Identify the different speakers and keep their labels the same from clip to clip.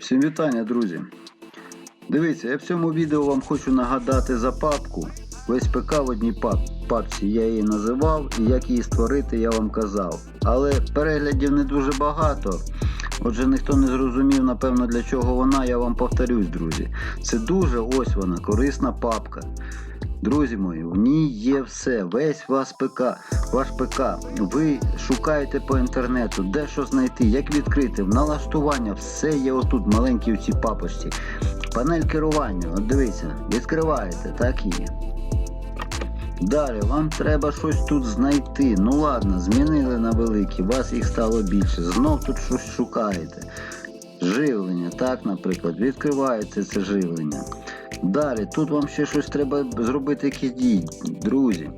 Speaker 1: Всім вітання, друзі! Дивіться, я в цьому відео вам хочу нагадати за папку. Весь ПК в одній пап- папці я її називав і як її створити, я вам казав. Але переглядів не дуже багато. Отже, ніхто не зрозумів, напевно, для чого вона, я вам повторюсь, друзі. Це дуже ось вона, корисна папка. Друзі мої, в ній є все, весь ваш ПК, ваш ПК. Ви шукаєте по інтернету, де що знайти, як відкрити, в налаштування, все є отут, маленькі в цій папочці. Панель керування, от дивіться, відкриваєте, так є. Далі вам треба щось тут знайти. Ну ладно, змінили на великі, вас їх стало більше. Знов тут щось шукаєте. Живлення, так, наприклад, відкривається це живлення. Далі, тут вам ще щось треба зробити якісь дії, друзі.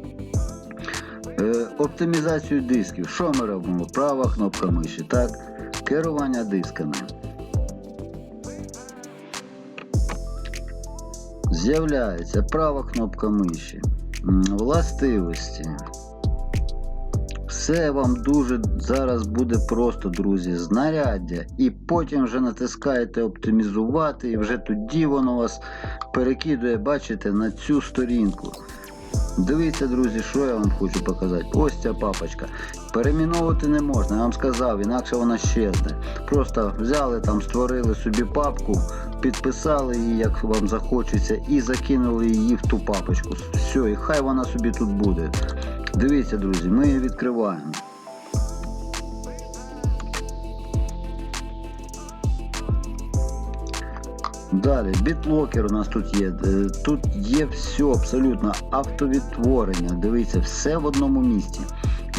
Speaker 1: Е, оптимізацію дисків. Що ми робимо? Права кнопка миші, так? Керування дисками. З'являється права кнопка миші. Властивості. Все вам дуже зараз буде просто, друзі, знаряддя. І потім вже натискаєте оптимізувати, і вже тоді воно вас перекидує, бачите, на цю сторінку. Дивіться, друзі, що я вам хочу показати. Ось ця папочка. Переміновувати не можна, я вам сказав, інакше вона щезне. Просто взяли там, створили собі папку, підписали її, як вам захочеться, і закинули її в ту папочку. Все, і хай вона собі тут буде. Дивіться, друзі, ми її відкриваємо. Далі, бітлокер у нас тут є. Е, Тут є все абсолютно автовідтворення. Дивіться, все в одному місці.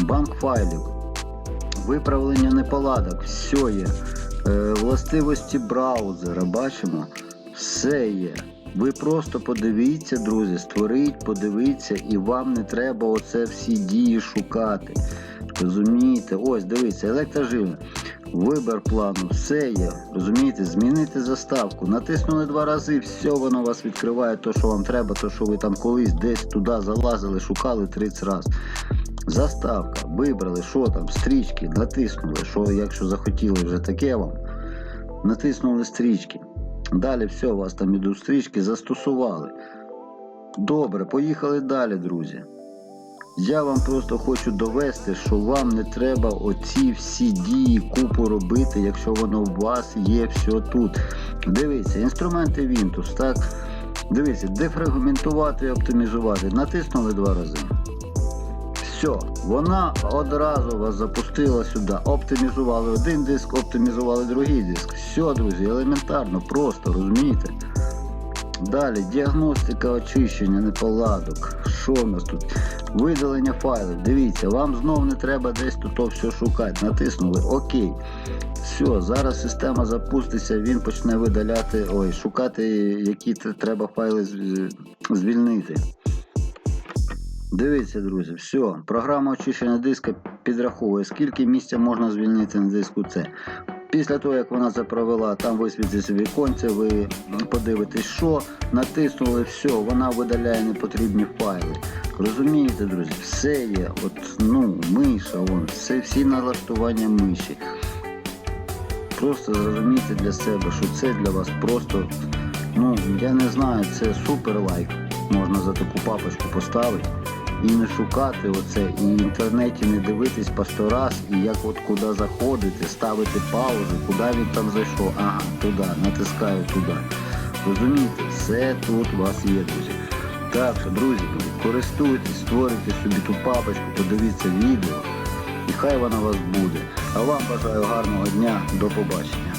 Speaker 1: Банк файлів, виправлення неполадок, все є. Е, Властивості браузера, бачимо, все є. Ви просто подивіться, друзі, створіть, подивіться, і вам не треба оце всі дії шукати. Розумієте? Ось, дивіться, електроживлення. Вибір плану, все є. Розумієте, змінити заставку. Натиснули два рази, все воно вас відкриває то, що вам треба, то, що ви там колись десь туди залазили, шукали 30 разів. Заставка, вибрали, що там, стрічки, натиснули, що якщо захотіли вже таке вам, натиснули стрічки. Далі все, у вас там ідуть стрічки, застосували. Добре, поїхали далі, друзі. Я вам просто хочу довести, що вам не треба оці всі дії купу робити, якщо воно у вас є все тут. Дивіться, інструменти Windows, так? Дивіться, дефрагментувати і оптимізувати. Натиснули два рази. Все, вона одразу вас запустила сюди. Оптимізували один диск, оптимізували другий диск. Все, друзі, елементарно, просто, розумієте? Далі діагностика очищення неполадок. Що у нас тут? Видалення файлів. Дивіться, вам знов не треба десь тут то все шукати. Натиснули ОК. Все, зараз система запуститься, він почне видаляти, ой, шукати, які треба файли звільнити. Дивіться, друзі, все. Програма очищення диска підраховує, скільки місця можна звільнити на диску C. Після того, як вона це провела, там висвітиться віконце, ви подивитесь, що, натиснули, все, вона видаляє непотрібні файли. Розумієте, друзі, все є. От, ну, миша, вон, все, всі налаштування миші. Просто зрозумійте для себе, що це для вас просто, ну, я не знаю, це супер лайк. Можна за таку папочку поставити і не шукати оце, і в інтернеті не дивитись по сто раз, і як от куди заходити, ставити паузу, куди він там зайшов. Ага, туди, натискаю туди. Розумієте, все тут у вас є, друзі. Так що, друзі, користуйтесь, створюйте собі ту папочку, подивіться відео, і хай вона вас буде. А вам бажаю гарного дня, до побачення.